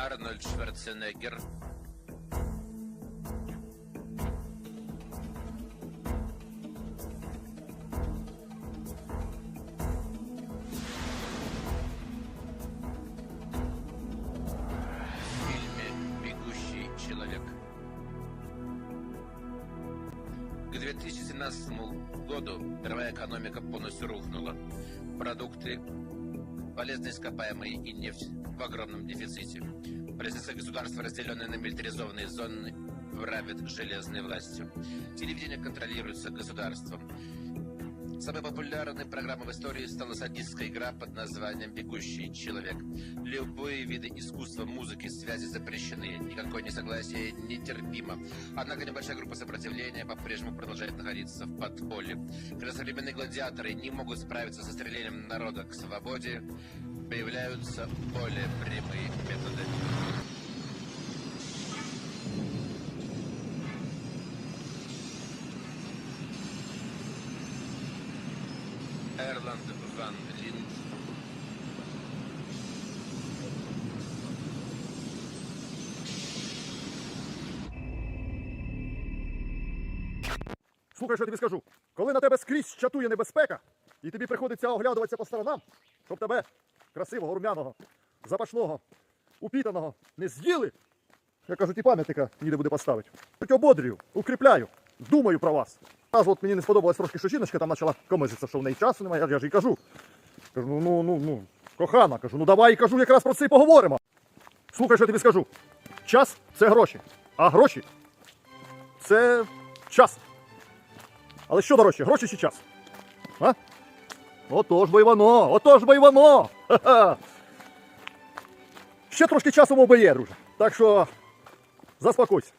Арнольд Шварценеггер. В фильме «Бегущий человек». К 2017 году мировая экономика полностью рухнула. Продукты, полезные ископаемые и нефть в огромном дефиците. Правительство государства, разделенное на милитаризованные зоны, правит железной властью. Телевидение контролируется государством. Самой популярной программой в истории стала садистская игра под названием «Бегущий человек». Любые виды искусства, музыки, связи запрещены. Никакое несогласие нетерпимо. Однако небольшая группа сопротивления по-прежнему продолжает находиться в подполье. Когда современные гладиаторы не могут справиться со стремлением народа к свободе, появляются более прямые методы. Эрланд Ван Линд Слухай, що я тобі скажу. Коли на тебе скрізь чатує небезпека, і тобі приходиться оглядуватися по сторонам, щоб тебе красивого, румяного, запашного, упітаного не з'їли, я кажу, ті пам'ятника ніде буде поставити. Ободрюю, укріпляю, думаю про вас. Раз от мені не сподобалось трошки, що жіночка там почала комизитися, що в неї часу немає, я ж їй кажу. Кажу, ну, ну, ну, ну, кохана, кажу, ну давай кажу, якраз про це і поговоримо. Слухай, що я тобі скажу. Час це гроші, а гроші це час. Але що дорожче, гроші чи час? А? Отож бо й воно, отож бо й воно. Ще трошки часу мов би є, друже. Так що заспокойся.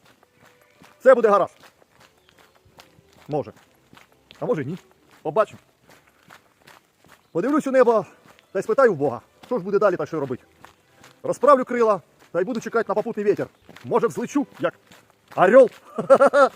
Все буде гаразд. Може. А може ні. Побачимо. Подивлюсь у небо та й спитаю в Бога, що ж буде далі та що робити. Розправлю крила та й буду чекати на попутний вітер. Може взлечу, як орел.